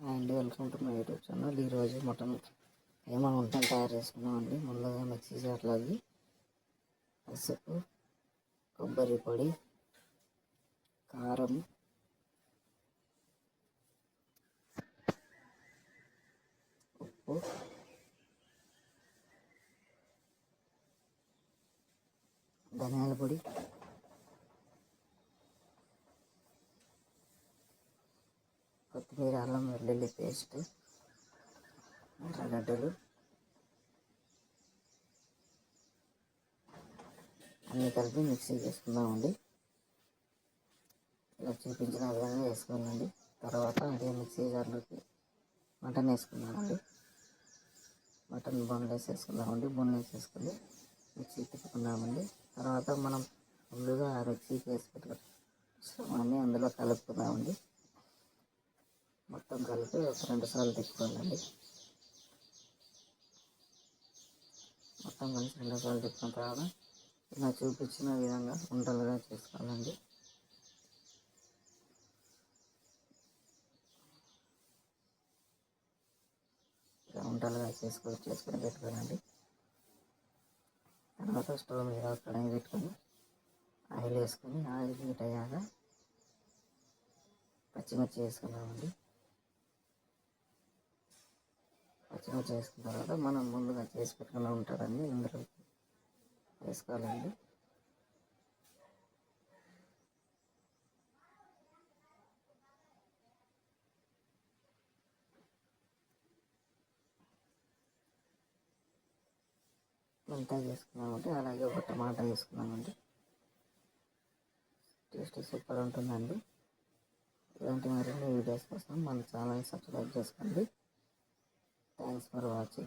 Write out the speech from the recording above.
And welcome to my YouTube channel. ఈరోజు mutton ఏమైనా వంటలు తయారు చేసుకున్నామండి? ముందుగా మిక్సీ జార్లోకి పసుపు కొబ్బరి పొడి కారం ఉప్పు ధనియాల పొడి కొత్తిమీర అల్లం వెల్లుల్లి పేస్ట్ ఎర్రగడ్డలు అన్నీ కలిపి మిక్సీ చేసుకుందామండి. ఇలా చూపించిన విధంగా వేసుకోవాలండి తర్వాత అదే మిక్సీ జార్లోకి మటన్ వేసుకుందామండి. మటన్ బోన్లెస్ వేసుకుందామండి బోన్లెస్ వేసుకొని మిక్సీ తిప్పుకుందామండి తర్వాత మనం ముందుగా ఆ మిక్సీకి వేసి అన్నీ అందులో కలుపుకుందామండి. మొత్తం కలిపి ఒక రెండు సార్లు తిప్పుకోవాలండి. మొత్తం కలిసి రెండు సార్లు తిప్పుకున్న తర్వాత ఇలా చూపించిన విధంగా ఉండలుగా చేసుకోవాలండి. ఇలా ఉండలుగా చేసుకొని చేసుకొని పెట్టుకోనండి తర్వాత స్టవ్ మీద కడాయి పెట్టుకొని ఆయిల్ వేసుకొని ఆయిల్ హీట్ అయ్యాక పచ్చిమిర్చి వేసుకున్నామండి పచ్చిమిర్చి వేసుకున్న తర్వాత మనం ముందుగా చేసి పెట్టుకుని ఉంటారని ఇందులో వేసుకోవాలండి అంతా చేసుకున్నామంటే అలాగే ఒక టమాటా వేసుకున్నామండి టేస్ట్ సూపర్ ఉంటుందండి. ఇలాంటి మరిన్ని వీడియోస్ కోసం మన ఛానల్ సబ్స్క్రైబ్ చేసుకోండి. transformacji